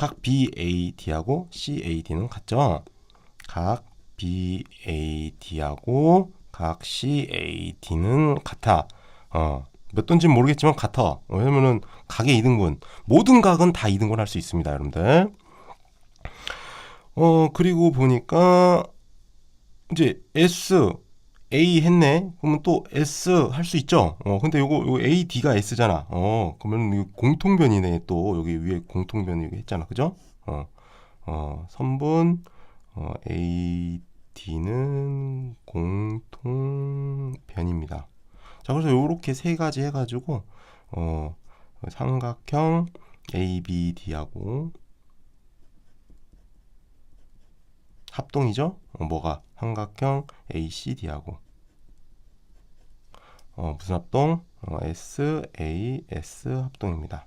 각 BAD하고 CAD는 같죠? 각 BAD하고 각 CAD는 같아. 어, 몇 돈지는 모르겠지만 같아. 왜냐면은 각의 이등분. 모든 각은 다 이등분 할 수 있습니다, 여러분들. 어, 그리고 보니까 이제 S A 했네. 그러면 또 S 할 수 있죠. 어, 근데 요거 요거 A D가 S잖아. 어, 그러면 공통변이네. 또 여기 위에 공통변 여기 했잖아. 그죠? 어. 어, 선분 어, A D는 공통변입니다. 자, 그래서 요렇게 세 가지 해 가지고 어, 삼각형 ABD하고 합동이죠? 어, 뭐가 삼각형 ACD하고 어, 무슨 합동? 어, SAS 합동입니다.